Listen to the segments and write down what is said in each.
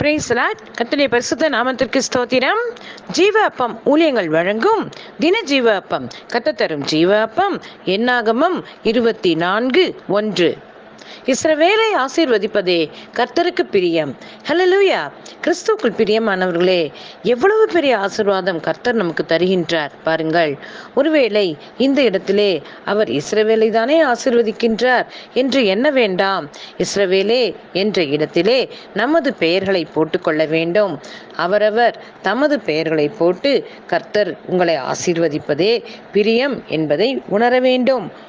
பிரேசலாட் கத்துடைய பரிசுத்த நாமத்திற்கு ஸ்தோத்திரம். ஜீவ அப்பம் ஊழியங்கள் வழங்கும் தின ஜீவ அப்பம் கத்த தரும் ஜீவ அப்பம் என்னாகமம் இருபத்தி நான்கு ஒன்று. இஸ்ரவேலை ஆசீர்வதிப்பதே கர்த்தருக்கு பிரியம். ஹலலூயா கிறிஸ்துவுக்குள் பிரியமானவர்களே எவ்வளவு பெரிய ஆசீர்வாதம் கர்த்தர் நமக்கு தருகின்றார் பாருங்கள். ஒருவேளை இந்த இடத்திலே அவர் இஸ்ரவேலை தானே ஆசீர்வதிக்கின்றார் என்று என்ன வேண்டாம். இஸ்ரவேலே என்ற இடத்திலே நமது பெயர்களை போட்டுக்கொள்ள வேண்டும். அவரவர் தமது பெயர்களை போட்டு கர்த்தர் உங்களை ஆசீர்வதிப்பதே பிரியம் என்பதை உணர வேண்டும்.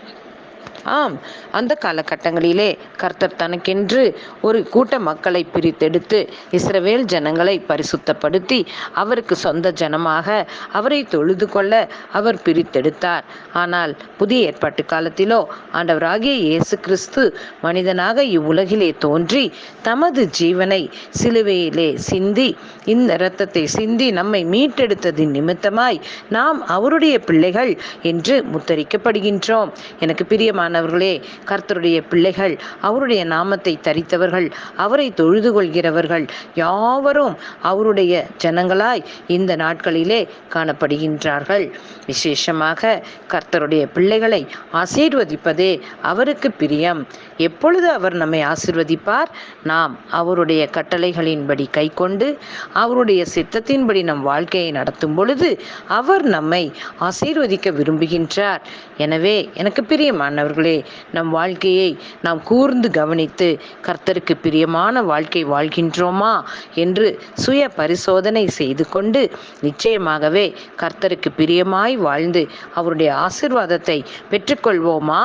ஆம் அந்த காலகட்டங்களிலே கர்த்தர் தனக்கென்று ஒரு கூட்ட மக்களை பிரித்தெடுத்து இஸ்ரவேல் ஜனங்களை பரிசுத்தப்படுத்தி அவருக்கு சொந்த ஜனமாக அவரை தொழுது கொள்ள அவர் பிரித்தெடுத்தார். ஆனால் புதிய ஏற்பாட்டு காலத்திலோ ஆண்டவராகிய இயேசு கிறிஸ்து மனிதனாக இவ்வுலகிலே தோன்றி தமது ஜீவனை சிலுவையிலே சிந்தி இந்த இரத்தத்தை சிந்தி நம்மை மீட்டெடுத்ததின் நிமித்தமாய் நாம் அவருடைய பிள்ளைகள் என்று முத்தரிக்கப்படுகின்றோம். எனக்கு பிரியமான பிரியமானவர்களே கர்த்தருடைய பிள்ளைகள் அவருடைய நாமத்தை தரித்தவர்கள் அவரை தொழுது கொள்கிறவர்கள் யாவரும் அவருடைய ஜனங்களாய் இந்த நாட்களிலே காணப்படுகின்றார்கள். விசேஷமாக கர்த்தருடைய பிள்ளைகளை ஆசீர்வதிப்பதே அவருக்கு பிரியம். எப்பொழுது அவர் நம்மை ஆசிர்வதிப்பார்? நாம் அவருடைய கட்டளைகளின்படி கை கொண்டு அவருடைய சித்தத்தின்படி நம் வாழ்க்கையை நடத்தும் பொழுது அவர் நம்மை ஆசீர்வதிக்க விரும்புகின்றார். எனவே எனக்கு பிரியமானவர்கள் நம் வாழ்க்கையை நாம் கூர்ந்து கவனித்து கர்த்தருக்கு பிரியமான வாழ்க்கை வாழ்கின்றோமா என்று சுய பரிசோதனை செய்து கொண்டு நிச்சயமாகவே கர்த்தருக்கு பிரியமாய் வாழ்ந்து அவருடைய ஆசிர்வாதத்தை பெற்றுக்கொள்வோமா?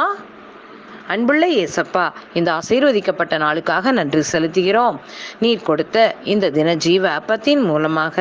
அன்புள்ள இயேசப்பா இந்த ஆசீர்வதிக்கப்பட்ட நாளுக்காக நன்றி செலுத்துகிறோம். நீர் கொடுத்த இந்த தின ஜீவ அப்பத்தின் மூலமாக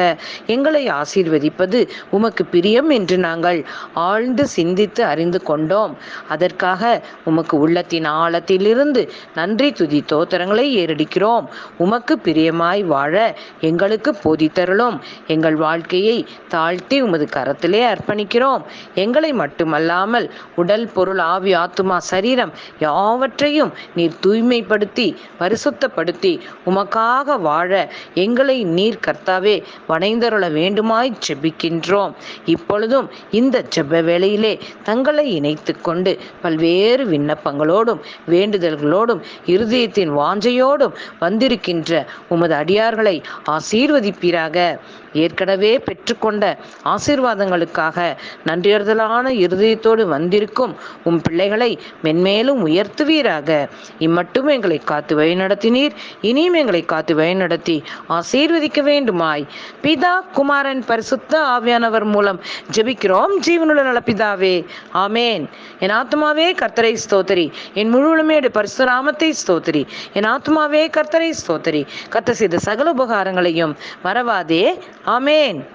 எங்களை ஆசீர்வதிப்பது உமக்கு பிரியம் என்று நாங்கள் ஆழ்ந்து சிந்தித்து அறிந்து கொண்டோம். அதற்காக உமக்கு உள்ளத்தின் ஆழத்திலிருந்து நன்றி துதி தோத்திரங்களை ஏறடிக்கிறோம். உமக்கு பிரியமாய் வாழ எங்களுக்கு போதித்தருளும். எங்கள் வாழ்க்கையை தாழ்த்தி உமது கரத்திலே அர்ப்பணிக்கிறோம். எங்களை மட்டுமல்லாமல் உடல் பொருள் ஆவி ஆத்துமா சரீரம் யாவற்றையும் நீர் தூய்மைப்படுத்தி பரிசுத்தப்படுத்தி உமக்காக வாழ எங்களை நீர் கர்த்தாவே வணைந்தருள வேண்டுமாய் செபிக்கின்றோம் இப்பொழுதும் இந்த ஜெப வேளையிலே தங்களை இணைத்து கொண்டு பல்வேறு விண்ணப்பங்களோடும் வேண்டுதல்களோடும் இருதயத்தின் வாஞ்சையோடும் வந்திருக்கின்ற உமது அடியார்களை ஆசீர்வதிப்பீராக. ஏற்கனவே பெற்றுக்கொண்ட ஆசீர்வாதங்களுக்காக நன்றியறுதலான இருதயத்தோடு வந்திருக்கும் உம் பிள்ளைகளை மென்மேலும் உயர்த்துவீராக. இம்மட்டும் எங்களை காத்து வழிநடத்தினீர். இனியும் எங்களை காத்து வழிநடத்தி ஆசீர்வதிக்க வேண்டுமாய். பிதா குமாரன் பரிசுத்த ஆவியானவர் மூலம் ஜெபிக்கிறோம். ஜீவனுள்ள நலப்பிதாவே ஆமேன். என் ஆத்மாவே கர்த்தரை ஸ்தோத்தரி. என் முழுவலுமேடு பரிசுராமத்தை ஸ்தோத்தரி. என் ஆத்மாவே கர்த்தரை ஸ்தோத்தரி. கத்த செய்த சகல உபகாரங்களையும் மறவாதே. ஆமேன்.